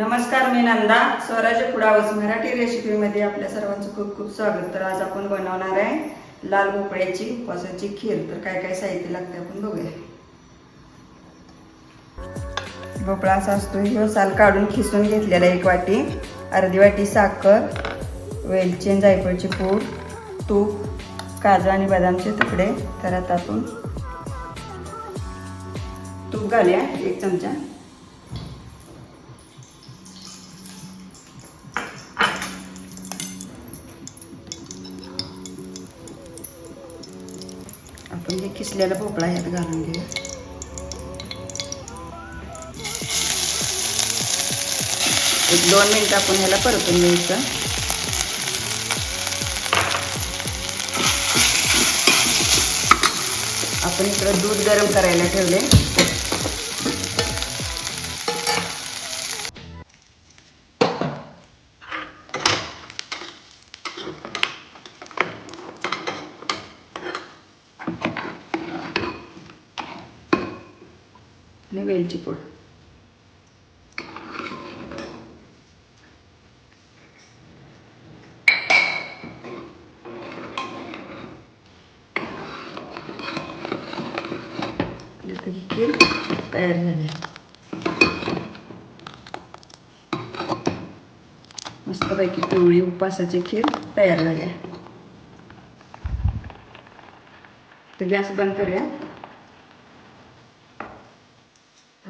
नमस्कार मी नंदा. स्वराज्य फुडावस मराठी रेसिपीमध्ये आपल्या सर्वांचं खूप खूप स्वागत. तर आज आपण बनवणार आहे लाल भोपळ्याची उपवासाची खीर. तर काय काय साहित्य लागते आपण बघूया. भोपळा असा असतो ह्यो साल काढून खिसून घेतलेला एक वाटी. अर्धी वाटी साखर वेलचेन जायफळची पूड तूप काजू आणि बदामचे तुकडे. तर आता आपण तूप घालूया. एक चमचा. म्हणजे आपण जे किसलेला भोपळा ह्यात घालून घेऊ एक दोन मिनिट आपण ह्याला परतून घ्यायचं. आपण इकडं दूध गरम करायला ठेवले आणि वेलची पूड खीर तयार झाली मस्तपैकी पिवळी उपासाची खीर तयार झाली तर गॅस बंद करूया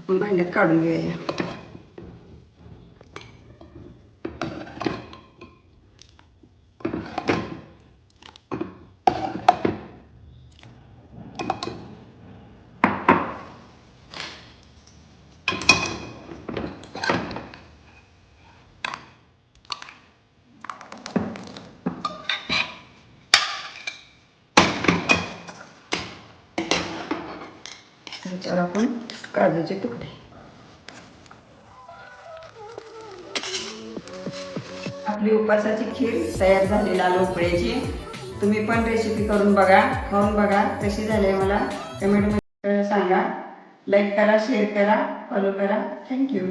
आपण भांड्यात काढून घेऊया त्याच्यावर आपण. काजूचे तुकडे. आपली उपासाची खीर तयार झाली लाल उपळ्याची तुम्ही पण रेसिपी करून बघा खाऊन बघा कशी झाली आहे मला. कमेंटमध्ये सांगा. लाईक करा शेअर करा फॉलो करा. थँक्यू